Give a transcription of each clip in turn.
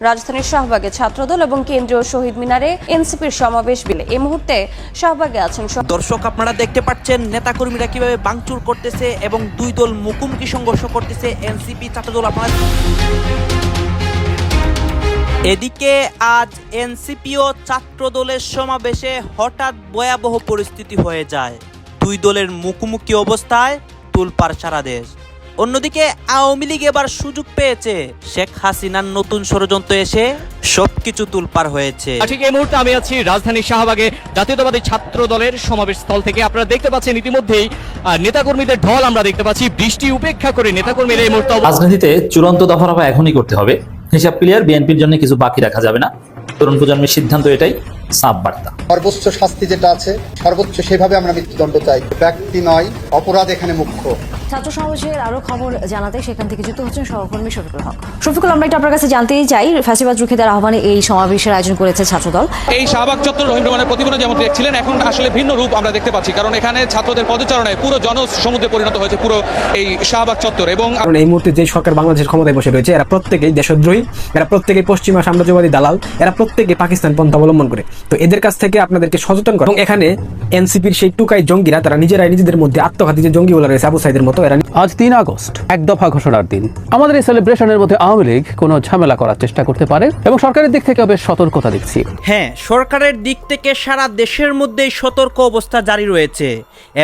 রাজধানীর শাহবাগে ছাত্রদল এবং কেন্দ্রীয় শহীদ মিনারে এনসিপির সমাবেশ বিলে। এই মুহূর্তে শাহবাগে আছেন দর্শক, আপনারা দেখতে পাচ্ছেন নেতাকর্মীরা কীভাবে বাংচুর করতেছে এবং দুই দল মুখোমুখি সংঘর্ষ করতেছে এনসিপি ছাত্রদল আপনারা এদিকে আজ এনসিপি ও ছাত্রদলের সমাবেশে হঠাৎ ভয়াবহ পরিস্থিতি হয়ে যায়। দুই দলের মুখোমুখি অবস্থায় তুলপার সারা দেশ। অন্যদিকে আওয়ামী লীগ এবার সুযোগ পেয়েছে। শেখ হাসিনার নতুন ষড়যন্ত্র এসে সবকিছু তুলপার হয়েছে। ঠিক এই মুহূর্তে আমি আছি রাজধানীর শাহবাগে জাতীয়তাবাদী ছাত্র দলের সমাবেশ স্থল থেকে। আপনারা দেখতে পাচ্ছেন ইতিমধ্যেই আহ, নেতাকর্মীদের ঢল আমরা দেখতে পাচ্ছি। বৃষ্টি উপেক্ষা করে নেতাকর্মীরা এই মুহূর্তে রাজনীতিতে চূড়ান্ত দফা রফা এখনই করতে হবে। হিসাব ক্লিয়ার বিএনপির জন্য কিছু বাকি রাখা যাবে না। তরুণ প্রজন্মের সিদ্ধান্ত এটাই। বার্তা। সর্বোচ্চ শাস্তি যেটা আছে সর্বোচ্চ সেভাবে আমরা মৃত্যুদণ্ড চাই। ব্যক্তি নয় অপরাধ এখানে মুখ্য। ছাত্র সমাবেশের আরও খবর জানাতে সেখান থেকে যুক্ত হচ্ছেন সহকর্মী শফিকুল হক। শফিকুল আমরা একটু আপনার কাছে জানতেই চাই ফ্যাসিবাদ রুখে দেওয়ার আহ্বানে এই সমাবেশের আয়োজন করেছে ছাত্রদল। এই শাহবাগ চত্বর রহিম রহমানের প্রতিবেদন যেমন দেখছিলেন এখন আসলে ভিন্ন রূপ আমরা দেখতে পাচ্ছি কারণ এখানে ছাত্রদের পদচারণায় পুরো জনসমুদ্রে পরিণত হয়েছে পুরো এই শাহবাগ চত্বর এবং এই মুহূর্তে যে সরকার বাংলাদেশের ক্ষমতায় বসে রয়েছে এরা প্রত্যেকেই দেশদ্রোহী এরা প্রত্যেকেই পশ্চিমা সাম্রাজ্যবাদী দালাল এরা প্রত্যেকে পাকিস্তান পন্থা অবলম্বন করে। তো এদের কাছ থেকে আপনাদেরকে সচেতন করে। এবং এখানে এনসিপির সেই টুকাই জঙ্গিরা তারা নিজেরাই নিজেদের মধ্যে আত্মঘাতী যে জঙ্গিগুলো রয়েছে আবু সাইদের মতো এরা আজ তিন আগস্ট এক দফা ঘোষণার দিন। আমাদের এই সেলিব্রেশনের মধ্যে আওয়ামী লীগ কোনো ঝামেলা করার চেষ্টা করতে পারে এবং সরকারের দিক থেকে বেশ সতর্কতা দেখছি। হ্যাঁ সরকারের দিক থেকে সারা দেশের মধ্যেই সতর্ক অবস্থা জারি রয়েছে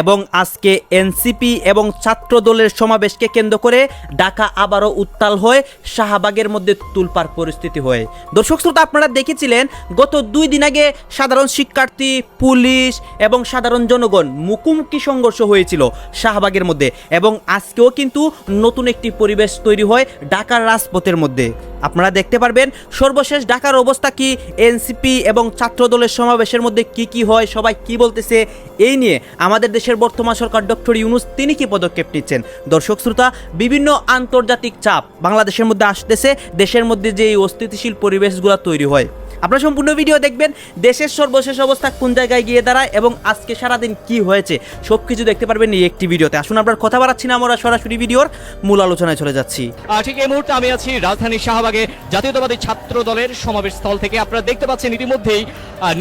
এবং আজকে এনসিপি এবং ছাত্র দলের সমাবেশকে কেন্দ্র করে ঢাকা আবারও উত্তাল হয়ে শাহবাগের মধ্যে তুলপার পরিস্থিতি হয়। দর্শক শ্রোতা আপনারা দেখেছিলেন গত দুই দিন আগে সাধারণ শিক্ষার্থী, পুলিশ এবং সাধারণ জনগণ মুখোমুখি সংঘর্ষ হয়েছিল শাহবাগের মধ্যে এবং আজকেও কিন্তু নতুন একটি পরিবেশ তৈরি হয় ঢাকার রাজপথের মধ্যে। আপনারা দেখতে পারবেন সর্বশেষ ঢাকার অবস্থা কি এনসিপি এবং ছাত্র দলের সমাবেশের মধ্যে কি কি হয়, সবাই কি বলতেছে, এই নিয়ে আমাদের দেশের বর্তমান সরকার ডক্টর ইউনুস তিনি কি পদক্ষেপ নিচ্ছেন? দর্শক, শ্রোতা, বিভিন্ন আন্তর্জাতিক চাপ বাংলাদেশের মধ্যে আসতেছে, দেশের মধ্যে যে এই অস্থিতিশীল পরিবেশগুলো তৈরি হয়। আপনারা সম্পূর্ণ ভিডিও দেখবেন, দেশের সর্বশেষ অবস্থা কোন জায়গায় গিয়ে দাঁড়ায় এবং আজকে সারাদিন কি হয়েছে সব কিছু দেখতে পারবেন এই একটি ভিডিওতে। আসুন আপনার কথা বাড়াচ্ছি না, আমরা সরাসরি ভিডিওর মূল আলোচনায় চলে যাচ্ছি। ঠিক এই মুহূর্তে আমি আছি রাজধানীর শাহবাগে জাতীয়তাবাদী ছাত্র দলের সমাবেশ স্থল থেকে। আপনারা দেখতে পাচ্ছেন ইতিমধ্যেই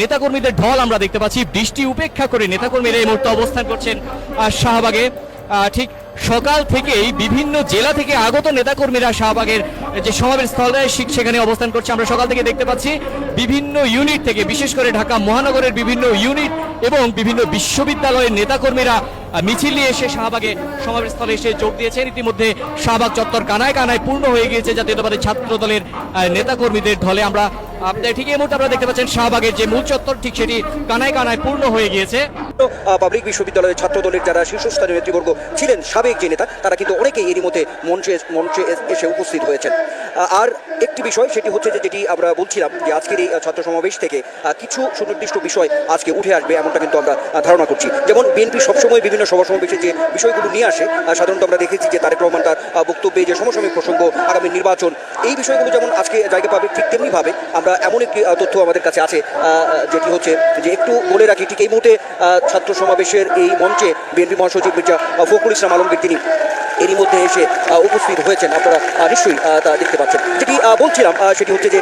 নেতাকর্মীদের ঢল আমরা দেখতে পাচ্ছি। বৃষ্টি উপেক্ষা করে নেতাকর্মীরা এই মুহূর্তে অবস্থান করছেন শাহবাগে। ঠিক সকাল থেকেই বিভিন্ন জেলা থেকে আগত নেতাকর্মীরা শাহবাগের যে সমাবেশ সে- সেখানে অবস্থান করছে। আমরা সকাল থেকে দেখতে পাচ্ছি বিভিন্ন ইউনিট থেকে, বিশেষ করে ঢাকা মহানগরের বিভিন্ন ইউনিট এবং বিভিন্ন বিশ্ববিদ্যালয়ের নেতাকর্মীরা মিছিল নিয়ে এসে শাহবাগে সমাবেশ স্থলে এসে যোগ দিয়েছেন। ইতিমধ্যে শাহবাগ চত্বর কানায় কানায় পূর্ণ হয়ে গিয়েছে জাতীয়তাবাদী ছাত্র দলের নেতাকর্মীদের ঢলে। আমরা আপনার ঠিক এই মুহূর্তে আপনারা দেখতে পাচ্ছেন শাহবাগের যে মূল চত্বর, ঠিক সেটি কানায় কানায় পূর্ণ হয়ে গিয়েছে। পাবলিক বিশ্ববিদ্যালয়ের ছাত্র দলের যারা শীর্ষস্থানীয় নেতৃবর্গ ছিলেন, সাবেক যে নেতা, তারা কিন্তু অনেকেই এরই মধ্যে মঞ্চে মঞ্চে এসে উপস্থিত হয়েছেন। আর একটি বিষয়, সেটি হচ্ছে যে যেটি আমরা বলছিলাম যে আজকের এই ছাত্র সমাবেশ থেকে কিছু সুনির্দিষ্ট বিষয় আজকে উঠে আসবে, এমনটা কিন্তু আমরা ধারণা করছি। যেমন বিএনপি সবসময় বিভিন্ন সভা সমাবেশে যে বিষয়গুলো নিয়ে আসে সাধারণত আমরা দেখেছি যে তারেক রহমান তার বক্তব্যে যে সমসাময়িক প্রসঙ্গ, আগামী নির্বাচন, এই বিষয়গুলো যেমন আজকে জায়গা পাবে, ঠিক তেমনিভাবে আমরা এমন একটি তথ্য আমাদের কাছে আছে যেটি হচ্ছে যে একটু বলে রাখি, ঠিক এই মুহূর্তে ছাত্র সমাবেশের এই মঞ্চে বিএনপি মহাসচিব মির্জা ফখরুল ইসলাম আলমগীর তিনি এরই মধ্যে এসে উপস্থিত হয়েছেন। আপনারা নিশ্চয়ই তা দেখতে পাচ্ছেন। যেটি বলছিলাম সেটি হচ্ছে যে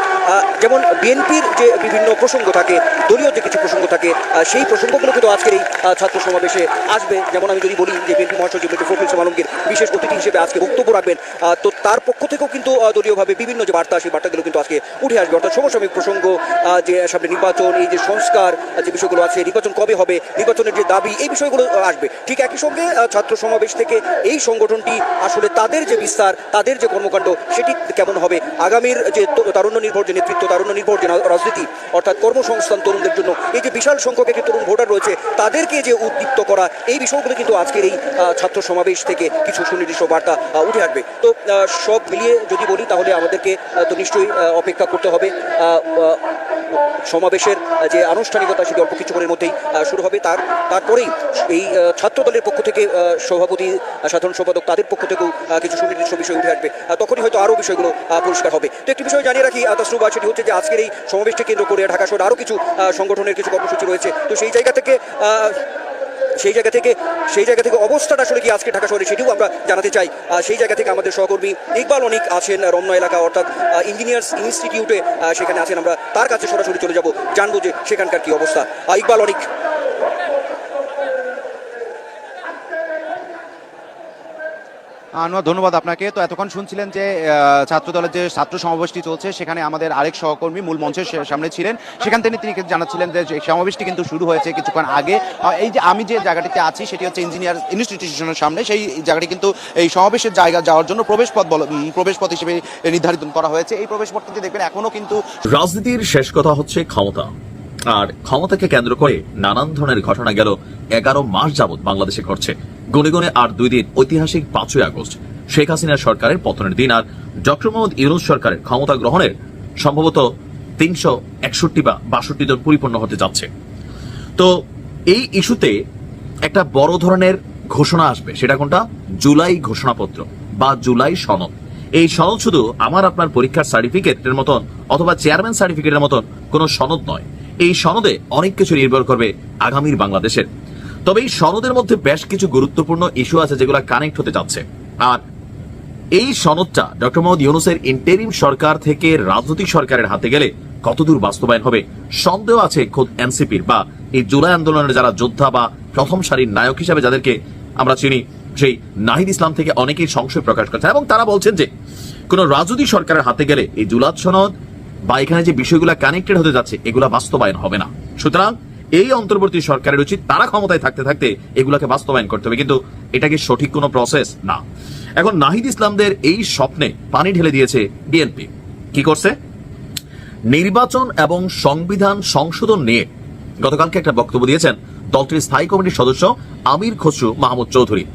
যেমন বিএনপির যে বিভিন্ন প্রসঙ্গ থাকে, দলীয় যে কিছু প্রসঙ্গ থাকে সেই প্রসঙ্গগুলো কিন্তু আজকের এই ছাত্র সমাবেশে আসবে। যেমন আমি যদি বলি যে বিএনপি মহাসচিব ফখরুল ইসলাম আলমগীর বিশেষ অতিথি হিসেবে আজকে বক্তব্য রাখবেন তো তার পক্ষ থেকেও কিন্তু দলীয়ভাবে বিভিন্ন যে বার্তা, সেই বার্তাগুলো কিন্তু আজকে উঠে আসবে। অর্থাৎ সমসাময়িক প্রসঙ্গ যে সামনে নির্বাচন, এই যে সংস্কার যে বিষয়গুলো আছে, নির্বাচন কবে হবে, নির্বাচনের যে দাবি, এই বিষয়গুলো আসবে। ঠিক একই সঙ্গে ছাত্র সমাবেশ থেকে এই সংগঠনটি আসলে তাদের যে বিস্তার, তাদের যে কর্মকাণ্ড, সেটি কেমন হবে? আগামীর যে তারুণ্য নির্ভর যে নেতৃত্ব তারুণ্য নির্ভর যে রাজনীতি, অর্থাৎ কর্মসংস্থান তরুণদের জন্য, এই যে বিশাল সংখ্যক একটি তরুণ ভোটার রয়েছে, তাদেরকে যে উদ্দীপ্ত করা, এই বিষয়গুলো কিন্তু আজকের এই ছাত্র সমাবেশ থেকে কিছু সুনির্দিষ্ট বার্তা উঠে আসবে। তো সব মিলিয়ে যদি বলি, তাহলে আমাদেরকে তো নিশ্চয়ই অপেক্ষা করতে হবে। সমাবেশের যে আনুষ্ঠানিকতা, সেটি অল্প কিছুক্ষণের মধ্যেই শুরু হবে। তার, তারপরেই এই ছাত্র দলের পক্ষ থেকে সভাপতি সাধারণ সম্পাদক তাদের পক্ষ থেকেও কিছু সুনির্দিষ্ট বিষয় উঠে আসবে। তখনই হয়তো আরও বিষয়গুলো পুরস্কার পরিষ্কার হবে। তো একটি বিষয় জানিয়ে রাখি তাসরুবা সেটি হচ্ছে যে আজকের এই সমাবেশটি কেন্দ্র করে ঢাকা শহরে আরও কিছু সংগঠনের কিছু কর্মসূচি রয়েছে। তো সেই জায়গা থেকে সেই জায়গা থেকে, সেই জায়গা থেকে অবস্থাটা আসলে কি আজকে ঢাকা শহরে সেটিও আমরা জানাতে চাই। সেই জায়গা থেকে আমাদের সহকর্মী ইকবাল অনিক আছেন, রমনা এলাকা, অর্থাৎ ইঞ্জিনিয়ার্স ইনস্টিটিউটে সেখানে আছেন আমরা। তার কাছে সরাসরি চলে যাব, জানব যে সেখানকার কি অবস্থা। ইকবাল অনিক আনোয়ার ধন্যবাদ আপনাকে। তো এতক্ষণ শুনছিলেন যে ছাত্র দলের যে ছাত্র সমাবেশটি চলছে, সেখানে আমাদের আরেক সহকর্মী মূল মঞ্চের সামনে ছিলেন। সেখান থেকে তিনি কিন্তু জানাচ্ছিলেন যে সমাবেশটি কিন্তু শুরু হয়েছে কিছুক্ষণ আগে। এই যে আমি যে জায়গাটিতে আছি, সেটি হচ্ছে ইঞ্জিনিয়ার ইনস্টিটিউশনের সামনে। সেই জায়গাটি কিন্তু এই সমাবেশের জায়গা যাওয়ার জন্য প্রবেশ পথ বল- প্রবেশ পথ হিসেবে নির্ধারিত করা হয়েছে। এই প্রবেশ পথটিতে দেখবেন এখনও কিন্তু রাজনীতির শেষ কথা হচ্ছে ক্ষমতা। আর ক্ষমতাকে কেন্দ্র করে নানান ধরনের ঘটনা গেল এগারো মাস যাবৎ বাংলাদেশে ঘটছে। গুনে গুনে আর দুই দিন ঐতিহাসিক পাঁচই আগস্ট। শেখ হাসিনা সরকারের পতনের দিন আর ডক্টর মোহাম্মদ ইউনুস সরকারের ক্ষমতা গ্রহণের সম্ভবত তিনশো একষট্টি বা বাষট্টি জন পরিপূর্ণ হতে যাচ্ছে। তো এই ইস্যুতে একটা বড় ধরনের ঘোষণা আসবে। সেটা কোনটা? জুলাই ঘোষণাপত্র বা জুলাই সনদ। এই সনদ শুধু আমার, আপনার পরীক্ষার সার্টিফিকেটের মতন অথবা চেয়ারম্যান সার্টিফিকেটের মতন কোনো সনদ নয়। এই সনদে অনেক কিছু নির্ভর করবে আগামীর বাংলাদেশের তবে এই সনদের মধ্যে বেশ কিছু গুরুত্বপূর্ণ ইস্যু আছে যেগুলো কানেক্ট হতে যাচ্ছে। আর এই সনদটা ডক্টর মোহাম্মদ ইউনুসের ইন্টেরিম সরকার থেকে রাজনৈতিক সরকারের হাতে গেলে কতদূর বাস্তবায়ন হবে সন্দেহ আছে খোদ এনসিপির বা এই জুলাই আন্দোলনের যারা যোদ্ধা বা প্রথম সারির নায়ক হিসাবে যাদেরকে আমরা চিনি, সেই নাহিদ ইসলাম থেকে অনেকেই সংশয় প্রকাশ করছে এবং তারা বলছেন যে কোন রাজনৈতিক সরকারের হাতে গেলে এই জুলাদ সনদ বা এখানে যে বিষয়গুলো কানেক্টেড হতে যাচ্ছে, এগুলা বাস্তবায়ন হবে না। সুতরাং এই অন্তর্বর্তী সরকারের উচিত তারা ক্ষমতায় থাকতে থাকতে এগুলাকে বাস্তবায়ন করতে হবে। কিন্তু এটা কি সঠিক কোনো প্রসেস না। এখন নাহিদ ইসলামদের এই স্বপ্নে পানি ঢেলে দিয়েছে বিএনপি। কি করছে? নির্বাচন এবং সংবিধান সংশোধন নিয়ে গতকালকে একটা বক্তব্য দিয়েছেন দলটির স্থায়ী কমিটির সদস্য আমির খসরু মাহমুদ চৌধুরী।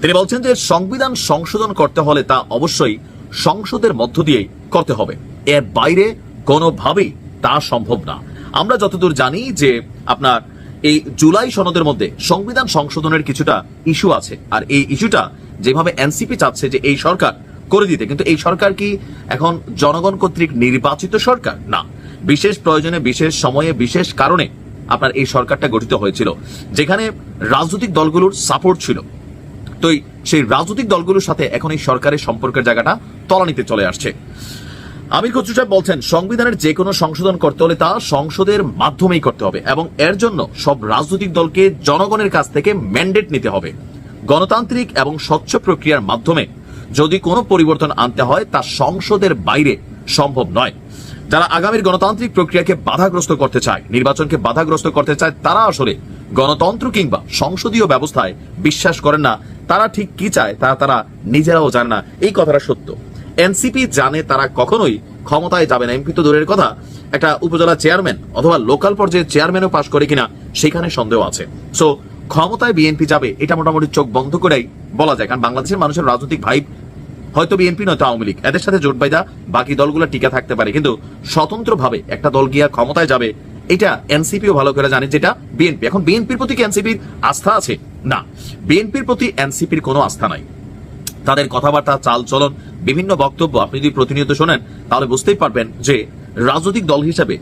তিনি বলছেন যে সংবিধান সংশোধন করতে হলে তা অবশ্যই সংসদের মধ্য দিয়েই করতে হবে। এর বাইরে কোনোভাবেই তা সম্ভব না। আমরা যতদূর জানি যে আপনার এই জুলাই সনদের মধ্যে সংবিধান সংশোধনের কিছুটা ইস্যু আছে। আর এই ইস্যুটা যেভাবে এনসিপি চাচ্ছে যে এই সরকার করে দিতে, কিন্তু এই সরকার কি এখন জনগণ কর্তৃক নির্বাচিত সরকার? না। বিশেষ প্রয়োজনে, বিশেষ সময়ে, বিশেষ কারণে আপনার এই সরকারটা গঠিত হয়েছিল, যেখানে রাজনৈতিক দলগুলোর সাপোর্ট ছিল। তো সেই রাজনৈতিক দলগুলোর সাথে এখন এই সরকারের সম্পর্কের জায়গাটা তলানিতে চলে আসছে। আমির খসরু সাহেব বলছেন, সংবিধানের যে কোনো সংশোধন করতে হলে তা সংসদের মাধ্যমেই করতে হবে এবং এর জন্য সব রাজনৈতিক দলকে জনগণের কাছ থেকে ম্যান্ডেট নিতে হবে। গণতান্ত্রিক এবং স্বচ্ছ প্রক্রিয়ার মাধ্যমে যদি কোনো পরিবর্তন আনতে হয়, তা সংসদের বাইরে সম্ভব নয়। যারা আগামীর গণতান্ত্রিক প্রক্রিয়াকে বাধাগ্রস্ত করতে চায়, নির্বাচনকে বাধাগ্রস্ত করতে চায়, তারা আসলে গণতন্ত্র কিংবা সংসদীয় ব্যবস্থায় বিশ্বাস করেন না। তারা ঠিক কি চায় তা তারা নিজেরাও জানে না। এই কথাটা সত্য। এনসিপি জানে তারা কখনোই ক্ষমতায় যাবে না। এমপি তো দূরের কথা। একটা উপজেলা চেয়ারম্যান অথবা লোকাল পর্যায়ে চেয়ারম্যানও পাশ করে কিনা সেখানে সন্দেহ আছে। সো ক্ষমতায় বিএনপি যাবে, এটা মোটামুটি চোখ বন্ধ করেই বলা যায়। কারণ বাংলাদেশের মানুষের রাজনৈতিক ভাই হয়তো বিএনপি নয়তো আওয়ামী লীগ। এদের সাথে জোট বাইদা বাকি দলগুলো টিকে থাকতে পারে। কিন্তু স্বতন্ত্রভাবে একটা দল গিয়া ক্ষমতায় যাবে, এটা এনসিপিও ভালো করে জানে যেটা বিএনপি। এখন বিএনপির প্রতি কি এনসিপির আস্থা আছে? না। বিএনপির প্রতি এনসিপির কোনো আস্থা নাই। তাদের কথাবার্তা চাল চলন বিভিন্ন বক্তব্য আপনি যদি প্রতিনিয়ত শোনেন, তাহলে বুঝতেই পারবেন যে রাজনৈতিক দল হিসাবে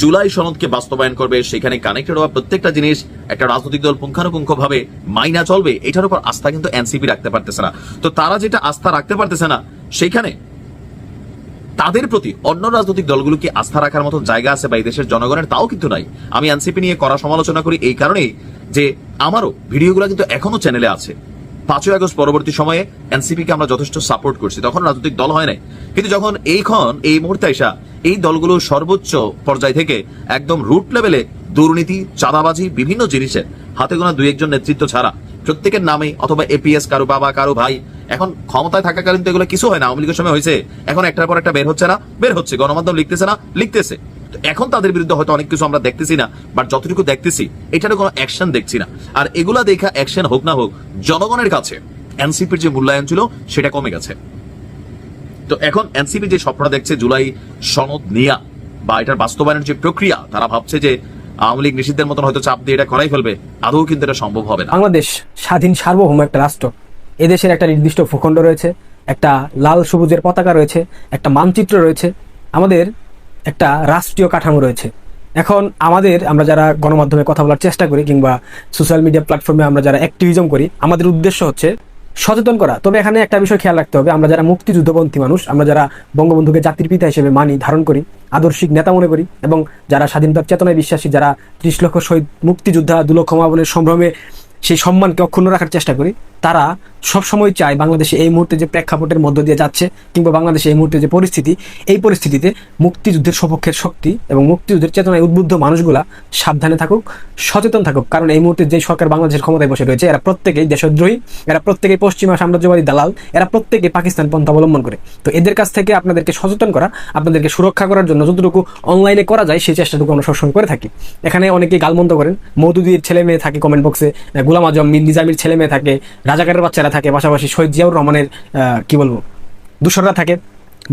জুলাই সনদকে বাস্তবায়ন করবে, সেখানে কানেক্টেড হওয়া প্রত্যেকটা জিনিস একটা রাজনৈতিক দল পুঙ্খানুপুঙ্খ ভাবে মাইনা চলবে, এটার উপর আস্থা কিন্তু এনসিপি রাখতে পারতেছে না। তো তারা যেটা আস্থা রাখতে পারতেছে না, সেখানে তাদের প্রতি অন্য রাজনৈতিক দলগুলো কি আস্থা রাখার মতো জায়গা আছে বা এই দেশের জনগণের, তাও কিন্তু নাই। আমি এনসিপি নিয়ে করা সমালোচনা করি এই কারণেই যে আমারও ভিডিওগুলো কিন্তু এখনও চ্যানেলে আছে। পাঁচই আগস্ট পরবর্তী সময়ে এনসিপি কে আমরা যথেষ্ট সাপোর্ট করছি। তখন রাজনৈতিক দল হয় নাই। কিন্তু যখন এইখন এই মুহূর্তে এসা এই দলগুলো সর্বোচ্চ পর্যায় থেকে একদম রুট লেভেলে দুর্নীতি, চাঁদাবাজি, বিভিন্ন জিনিসের হাতে গোনা দুই একজন নেতৃত্ব ছাড়া প্রত্যেকের নামে অথবা এপিএস কারও বাবা, কারও ভাই, এখন ক্ষমতায় থাকাকালীন তো এগুলো কিছু হয় না। আওয়ামী লীগের সময় হয়েছে। এখন একটার পর একটা বের হচ্ছে না। বের হচ্ছে। গণমাধ্যম লিখতেছে না, লিখতেছে। এখন তাদের বিরুদ্ধে হয়তো অনেক কিছু আমরা দেখতেছি না বাট যতটুকু দেখতেছি, এটারও কোনো অ্যাকশন দেখছি না। আর এগুলা দেখা অ্যাকশন হোক না হোক, জনগণের কাছে এনসিপির যে মূল্যায়ন ছিল, সেটা কমে গেছে। তো এখন এনসিপি যে স্বপ্ন দেখছে জুলাই সনদ নিয়া, বা এটার বাস্তবায়নের যে প্রক্রিয়া, তারা ভাবছে যে আওয়ামী লীগ নিষিদ্ধের মতন হয়তো চাপ দিয়ে এটা করাই ফেলবে, আদৌ কিন্তু এটা সম্ভব হবে না। বাংলাদেশ স্বাধীন সার্বভৌম একটা রাষ্ট্র। এদেশের একটা নির্দিষ্ট ভূখণ্ড রয়েছে, একটা লাল সবুজের পতাকা রয়েছে, একটা মানচিত্র রয়েছে। আমাদের একটা রাষ্ট্রীয় কাঠামো রয়েছে। এখন আমাদের, আমরা যারা গণমাধ্যমে কথা বলার চেষ্টা করি কিংবা সোশ্যাল মিডিয়া প্ল্যাটফর্মে আমরা যারা অ্যাক্টিভিজম করি, আমাদের উদ্দেশ্য হচ্ছে সচেতন করা। তবে এখানে একটা বিষয় খেয়াল রাখতে হবে, আমরা যারা মুক্তিযুদ্ধপন্থী মানুষ, আমরা যারা বঙ্গবন্ধুকে জাতির পিতা হিসেবে মানি, ধারণ করি, আদর্শিক নেতা মনে করি এবং যারা স্বাধীনতার চেতনায় বিশ্বাসী, যারা ত্রিশ লক্ষ শহীদ মুক্তিযোদ্ধা, দু লক্ষ সম্ভ্রমে সেই সম্মানকে অক্ষুণ্ণ রাখার চেষ্টা করি, তারা সবসময় চায় বাংলাদেশে এই মুহূর্তে যে প্রেক্ষাপটের মধ্য দিয়ে যাচ্ছে কিংবা বাংলাদেশে এই মুহূর্তে যে পরিস্থিতি, এই পরিস্থিতিতে মুক্তিযুদ্ধের সপক্ষের শক্তি এবং মুক্তিযুদ্ধের চেতনায় উদ্বুদ্ধ মানুষগুলা সাবধানে থাকুক, সচেতন থাকুক। কারণ এই মুহূর্তে যে সরকার বাংলাদেশের ক্ষমতায় বসে রয়েছে, এরা প্রত্যেকেই দেশদ্রোহী, এরা প্রত্যেকেই পশ্চিমা সাম্রাজ্যবাদী দালাল, এরা প্রত্যেকেই পাকিস্তান পন্থা অবলম্বন করে। তো এদের কাছ থেকে আপনাদেরকে সচেতন করা, আপনাদেরকে সুরক্ষা করার জন্য যতটুকু অনলাইনে করা যায়, সেই চেষ্টাটুকু আমরা সবসময় করে থাকি। এখানে অনেকেই গালমন্দ করেন, মৌদুদির ছেলে মেয়ে থাকে কমেন্ট বক্সে গুলাম আজম নিজামির ছেলে মেয়ে থাকে, রাজাকারের বাচ্চারা থাকে, পাশাপাশি শহীদ জিয়াউর রহমানের কি বলব দূষররা থাকে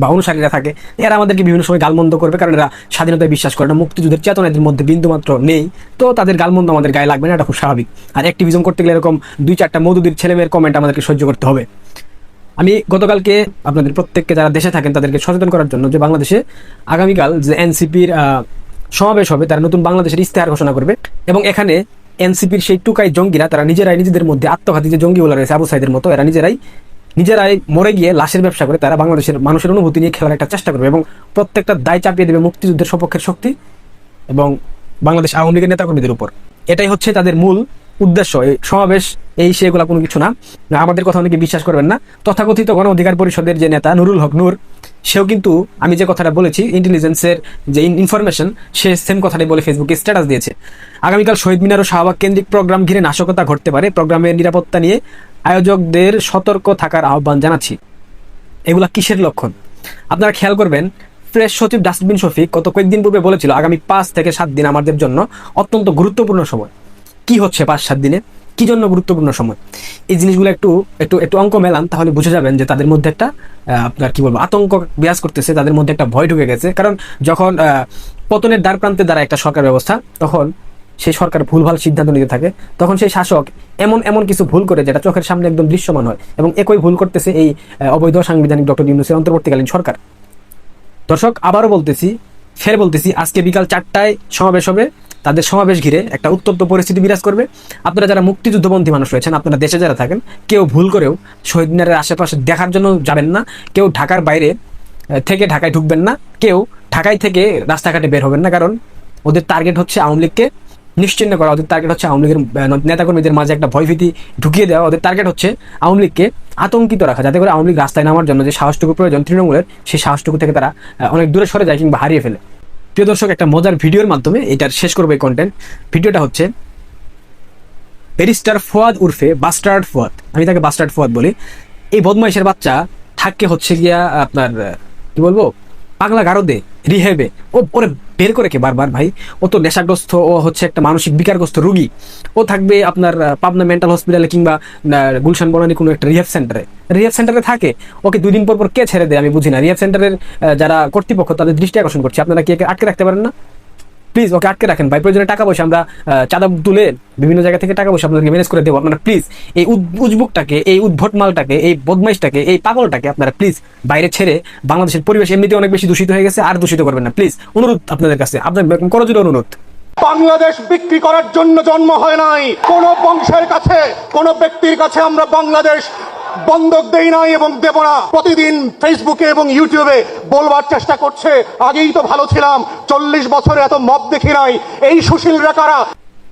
বা অনুসারীরা থাকে, এরা আমাদেরকে বিভিন্ন সময় গালমন্দ করবে কারণ এরা স্বাধীনতায় বিশ্বাস করে না, মুক্তিযুদ্ধের চেতনা এদের মধ্যে বিন্দুমাত্র নেই। তো তাদের গালমন্দ আমাদের গায়ে লাগবে না, এটা খুব স্বাভাবিক। আর অ্যাক্টিভিজম করতে গেলে এরকম দুই চারটা মধুদির ছেলে মেয়ের কমেন্ট আমাদেরকে সহ্য করতে হবে। আমি গতকালকে আপনাদের প্রত্যেককে যারা দেশে থাকেন তাদেরকে সচেতন করার জন্য যে বাংলাদেশে আগামীকাল যে এনসিপির সমাবেশ হবে, তারা নতুন বাংলাদেশের ইস্তেহার ঘোষণা করবে এবং এখানে এনসিপির সেই টুকাই জঙ্গিরা তারা নিজেরাই নিজেদের মধ্যে আত্মঘাতী যে জঙ্গিগুলো রয়েছে, আবু সাইদের মতো, এরা নিজেরাই নিজেরাই মরে গিয়ে লাশের ব্যবসা করে, তারা বাংলাদেশের মানুষের অনুভূতি নিয়ে খেলার একটা চেষ্টা করবে এবং প্রত্যেকটা দায় চাপিয়ে দেবে মুক্তিযুদ্ধের সপক্ষের শক্তি এবং বাংলাদেশ আওয়ামী লীগের নেতাকর্মীদের উপর। এটাই হচ্ছে তাদের মূল উদ্দেশ্য। এই সমাবেশ, এই সেগুলা কোনো কিছু না। আমাদের কথা অনেকে বিশ্বাস করবেন না। তথাকথিত গণ অধিকার পরিষদের যে নেতা নুরুল হক নূর সেও কিন্তু, আমি যে কথাটা বলেছি ইন্টেলিজেন্সের যে ইনফরমেশন সে সেম কথাটাই বলে ফেসবুকে স্ট্যাটাস দিয়েছে। আগামীকাল শহীদ মিনার ও শাহবাগ কেন্দ্রিক প্রোগ্রাম ঘিরে নাশকতা ঘটতে পারে। প্রোগ্রামের নিরাপত্তা নিয়ে আয়োজকদের সতর্ক থাকার আহ্বান জানাচ্ছি। এগুলা কিসের লক্ষণ? আপনারা খেয়াল করবেন প্রেস সচিব ডাস্টবিন শফিক গত কয়েকদিন পূর্বে বলেছিল, আগামী পাঁচ থেকে সাত দিন আমাদের জন্য অত্যন্ত গুরুত্বপূর্ণ সময়। কি হচ্ছে পাঁচ সাত দিনে? কি জন্য গুরুত্বপূর্ণ সময়? এই জিনিসগুলো একটু একটু একটু অঙ্ক মেলান, তাহলে বুঝে যাবেন যে তাদের মধ্যে একটা আপনার কি বলব, আতঙ্ক বিরাজ করতেছে, তাদের মধ্যে একটা ভয় ঢুকে গেছে। কারণ যখন পতনের দ্বার প্রান্তে দ্বারা একটা সরকার ব্যবস্থা, তখন সেই সরকার ভুলভাল সিদ্ধান্ত নিতে থাকে। তখন সেই শাসক এমন এমন কিছু ভুল করে যেটা চোখের সামনে একদম দৃশ্যমান হয় এবং একই ভুল করতেছে এই অবৈধ সাংবিধানিক ডক্টর ইউনুসের অন্তর্বর্তীকালীন সরকার। দর্শক, আবারও বলতেছি, ফের বলতেছি, আজকে বিকাল চারটায় সমাবেশ হবে। তাদের সমাবেশ ঘিরে একটা উত্তপ্ত পরিস্থিতি বিরাজ করবে। আপনারা যারা মুক্তিযুদ্ধবন্ধী মানুষ রয়েছেন, আপনারা দেশে যারা থাকেন, কেউ ভুল করেও শহীদ মিনারের আশেপাশে দেখার জন্য যাবেন না, কেউ ঢাকার বাইরে থেকে ঢাকায় ঢুকবেন না, কেউ ঢাকায় থেকে রাস্তাঘাটে বের হবেন না, কারণ ওদের টার্গেট হচ্ছে আওয়ামী লীগকে নিশ্চিন্ন করা, ওদের টার্গেট হচ্ছে আওয়ামী লীগের নেতাকর্মীদের মাঝে একটা ভয়ভীতি ঢুকিয়ে দেওয়া, ওদের টার্গেট হচ্ছে আওয়ামী লীগকে আতঙ্কিত রাখা, যাতে করে আওয়ামী লীগ রাস্তায় নামার জন্য যে সাহসটুকু প্রয়োজন তৃণমূলের, সেই সাহসটুকু থেকে তারা অনেক দূরে সরে যায় কিংবা হারিয়ে ফেলে। প্রিয় দর্শক, একটা মজার ভিডিওর মাধ্যমে এটার শেষ করব এই কন্টেন্ট ভিডিওটা হচ্ছে ব্যারিস্টার ফোয়াদ উর্ফে বাস্টার্ড ফোয়াদ। আমি তাকে বাস্টার্ড ফোয়াদ বলি। এই বদমাইশের বাচ্চা থাকে হচ্ছে গিয়া আপনার কি বলব? পাগলা গারদে রিহেবে। ও, ওরে বের করে কে বারবার ভাই? ও তো নেশাগ্রস্ত, ও হচ্ছে একটা মানসিক বিকারগ্রস্ত রুগী। ও থাকবে আপনার পাবনা মেন্টাল হসপিটালে কিংবা গুলশান বনানি কোনো একটা রিহাব সেন্টারে রিহাব সেন্টারে থাকে। ওকে দুই দিন পর পর কে ছেড়ে দেয় আমি বুঝি না। রিহাব সেন্টারের যারা কর্তৃপক্ষ তাদের দৃষ্টি আকর্ষণ করছে। আপনারা কি আটকে রাখতে পারেন না? প্লিজ ওকে আটকে রাখেন। ভাই প্রয়োজনে টাকা পয়সা আমরা চাঁদা তুলে বিভিন্ন জায়গা থেকে টাকা পয়সা আপনাদেরকে ম্যানেজ করে দেবো। আপনারা প্লিজ এই উজবুকটাকে, এই উদ্ভট মালটাকে এই বদমাইশটাকে, এই পাগলটাকে আপনারা প্লিজ বাইরে ছেড়ে বাংলাদেশের পরিবেশ এমনিতে অনেক বেশি দূষিত হয়ে গেছে, আর দূষিত করবেন না। প্লিজ অনুরোধ আপনাদের কাছে। আপনার করজোর অনুরোধ। বাংলাদেশ বিক্রি করার জন্য জন্ম হয় নাই। কোন বংশের কাছে, কোন ব্যক্তির কাছে আমরা বাংলাদেশ বন্ধক দেই নাই এবং দেব না। প্রতিদিন ফেসবুকে এবং ইউটিউবে বলবার চেষ্টা করছে। আগেই তো ভালো ছিলাম। চল্লিশ বছরে এত মব দেখি নাই। এই সুশীলরা কারা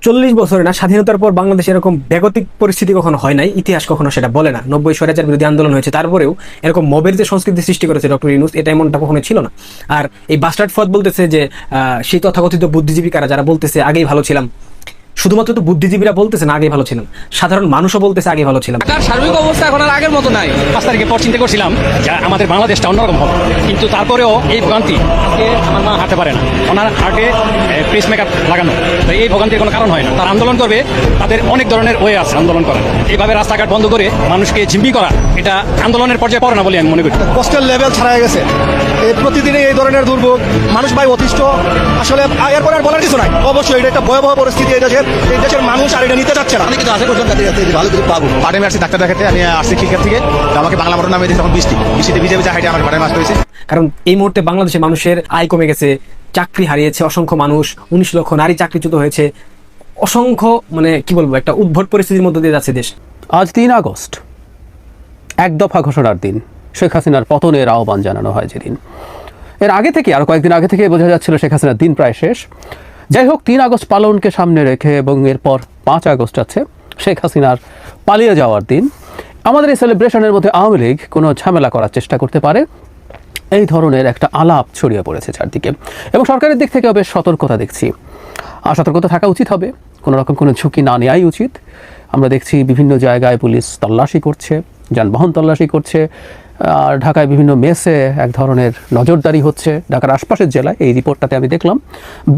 চল্লিশ বছরে না, স্বাধীনতার পর বাংলাদেশে এরকম বেগতিক পরিস্থিতি কখনো হয় নাই, ইতিহাস কখনো সেটা বলে না। নব্বই স্বৈরাচার বিরোধী আন্দোলন হয়েছে, তারপরেও এরকম মবের যে সংস্কৃতি সৃষ্টি করেছে ডক্টর ইউনুস এটা এমনটা কখনো ছিল না। আর এই বাস্টার্ড ফদ বলতেছে যে সেই তথাকথিত বুদ্ধিজীবী কারা, যারা বলতেছে, আগেই ভালো ছিলাম। শুধুমাত্র তো বুদ্ধিজীবীরা বলতেছে না আগে ভালো ছিলাম। সাধারণ মানুষও বলতেছে আগে ভালো ছিলাম। ঢাকার সার্বিক অবস্থা এখন আর আগের মতো নাই। পাঁচ তারিখে পর চিন্তা করছিলাম যে আমাদের বাংলাদেশটা অন্যরকম হবে। কিন্তু তারপরেও এই ভোগান্তি আমার মা হাঁটতে পারে না। ওনার হার্টে প্রেস মেকআপ লাগানো। তো এই ভোগান্তির কোনো কারণ হয় না। তারা আন্দোলন করবে তাদের অনেক ধরনের ওয়ে আছে আন্দোলন করার। এইভাবে রাস্তাঘাট বন্ধ করে মানুষকে জিম্মি করা এটা আন্দোলনের পর্যায়ে পড়ে না বলে আমি মনে করি। কষ্টের লেভেল ছাড়া গেছে। এই প্রতিদিনই এই ধরনের দুর্ভোগ। মানুষ ভাই অতিষ্ঠ। আসলে এরপর আর বলার কিছু নাই। অবশ্যই এটা একটা ভয়াবহ পরিস্থিতি। এই দেশের এই দেশের মানুষ আর এটা নিতে চাচ্ছে না। আমি কিন্তু আশা করছিলাম ভালো কিছু পাবো। পাড়ে আসছি ডাক্তার দেখাতে আমি আসছি খিলকার থেকে। আমাকে বাংলা মোটর নামে দিয়েছে তখন বৃষ্টি। বৃষ্টিতে ভিজে ভিজে হাইটে আমার পাড়ে মাছ পেয়েছে কারণ এই মুহূর্তে বাংলাদেশে মানুষের আয় কমে গেছে চাকরি হারিয়েছে অসংখ্য মানুষ উনিশ লক্ষ নারী চাকরিচ্যুত হয়েছে। অসংখ্য মানে কি বলব একটা উদ্ভট পরিস্থিতির মধ্যে দিয়ে যাচ্ছে দেশ। আজ তিন আগস্ট এক দফা ঘোষণার দিন। শেখ হাসিনার পতনের আহ্বান জানানো হয় যেদিন। এর আগে থেকে আর কয়েকদিন আগে থেকে বোঝা যাচ্ছিল শেখ হাসিনার দিন প্রায় শেষ। যাই হোক তিন আগস্ট পালনকে সামনে রেখে এবং এরপর পাঁচ আগস্ট আছে, শেখ হাসিনার পালিয়ে যাওয়ার দিন। আমাদের এই সেলিব্রেশনের মধ্যে আওয়ামী লীগ কোনো ঝামেলা করার চেষ্টা করতে পারে। এই ধরনের একটা আলাপ ছড়িয়ে পড়েছে চারদিকে। এবং সরকারের দিক থেকে বেশ সতর্কতা দেখছি। আর সতর্কতা থাকা উচিত হবে। কোনো রকম কোনো ঝুঁকি না নেওয়াই উচিত। আমরা দেখছি বিভিন্ন জায়গায় পুলিশ তল্লাশি করছে, যানবাহন তল্লাশি করছে। ঢাকায় বিভিন্ন মেসে এক ধরনের নজরদারি হচ্ছে। ঢাকার আশপাশের জেলায় এই রিপোর্টটাতে আমি দেখলাম,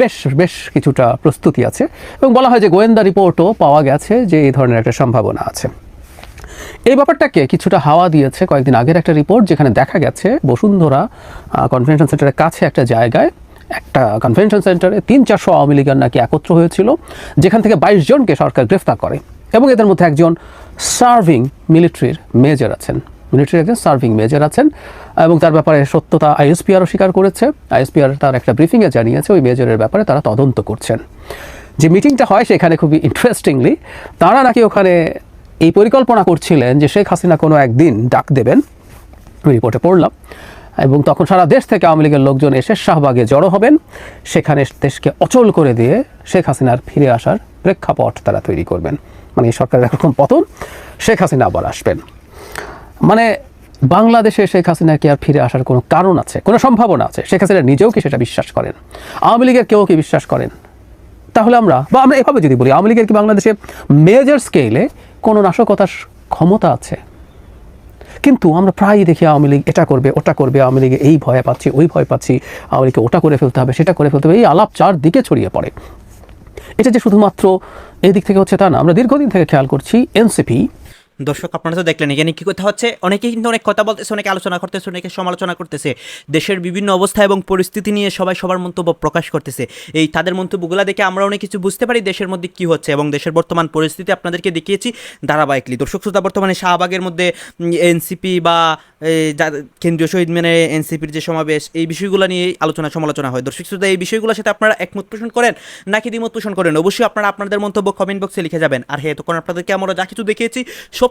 বেশ বেশ কিছুটা প্রস্তুতি আছে এবং বলা হয় যে গোয়েন্দা রিপোর্টও পাওয়া গেছে যে এই ধরনের একটা সম্ভাবনা আছে। এই ব্যাপারটাকে কিছুটা হাওয়া দিয়েছে কয়েকদিন আগের একটা রিপোর্ট যেখানে দেখা গেছে বসুন্ধরা কনভেনশন সেন্টারের কাছে একটা জায়গায়, একটা কনভেনশন সেন্টারে তিন, চারশো আওয়ামী লীগের নাকি একত্র হয়েছিল, যেখান থেকে বাইশ জনকে সরকার গ্রেফতার করে এবং এদের মধ্যে একজন সার্ভিং মিলিটারির মেজর আছেন। মিলিটারি একজন সার্ভিং মেজর আছেন এবং তার ব্যাপারে সত্যতা আইএসপিআরও স্বীকার করেছে। আইএসপিআর তার একটা ব্রিফিংয়ে জানিয়েছে, ওই মেজরের ব্যাপারে তারা তদন্ত করছেন। যে মিটিংটা হয় সেখানে খুবই ইন্টারেস্টিংলি তারা নাকি ওখানে এই পরিকল্পনা করছিলেন যে শেখ হাসিনা কোনো একদিন ডাক দেবেন। রিপোর্টে পড়লাম। এবং তখন সারা দেশ থেকে আওয়ামী লীগের লোকজন এসে শাহবাগে জড়ো হবেন। সেখানে দেশকে অচল করে দিয়ে শেখ হাসিনার ফিরে আসার প্রেক্ষাপট তারা তৈরি করবেন। মানে এই সরকারের একরকম পতন, শেখ হাসিনা আবার আসবেন। মানে বাংলাদেশে শেখ হাসিনা কি আর ফিরে আসার কোনো কারণ আছে? কোনো সম্ভাবনা আছে? শেখ হাসিনা নিজেও কি সেটা বিশ্বাস করেন? আওয়ামী লীগের কেউ কি বিশ্বাস করেন? তাহলে আমরা, বা আমরা এভাবে যদি বলি, আওয়ামী লীগের কি বাংলাদেশে মেজর স্কেলে কোনো নাশকতার ক্ষমতা আছে? কিন্তু আমরা প্রায়ই দেখি আওয়ামী লীগ এটা করবে, ওটা করবে, আওয়ামী লীগে এই ভয় পাচ্ছি, ওই ভয় পাচ্ছি, আওয়ামী লীগকে ওটা করে ফেলতে হবে, সেটা করে ফেলতে হবে, এই আলাপ চারদিকে ছড়িয়ে পড়ে। এটা যে শুধুমাত্র এই দিক থেকে হচ্ছে তা না, আমরা দীর্ঘদিন থেকে খেয়াল করছি এনসিপি দর্শক, আপনারা তো দেখলেন এখানে কী কথা হচ্ছে? অনেকে কিন্তু অনেক কথা বলতেছে, অনেকে আলোচনা করতেছে, অনেকে সমালোচনা করতেছে। দেশের বিভিন্ন অবস্থা এবং পরিস্থিতি নিয়ে সবাই সবার মন্তব্য প্রকাশ করতেছে। এই তাদের মন্তব্যগুলো দেখে আমরা অনেক কিছু বুঝতে পারি দেশের মধ্যে কি হচ্ছে এবং দেশের বর্তমান পরিস্থিতি আপনাদেরকে দেখিয়েছি ধারাবাহিকলি। দর্শক, শ্রোতা বর্তমানে শাহবাগের মধ্যে এনসিপি বা কেন্দ্রীয় শহীদ মিনারে এনসিপির যে সমাবেশ, এই বিষয়গুলো নিয়ে আলোচনা, সমালোচনা হয়। দর্শক, শ্রোতা, এই বিষয়গুলোর সাথে আপনারা একমত পোষণ করেন নাকি দ্বিমত পোষণ করেন? অবশ্যই আপনারা আপনাদের মন্তব্য কমেন্ট বক্সে লিখে যাবেন। আর হ্যাঁ তখন আপনাদেরকে আমরা যা কিছু দেখিয়েছি, সব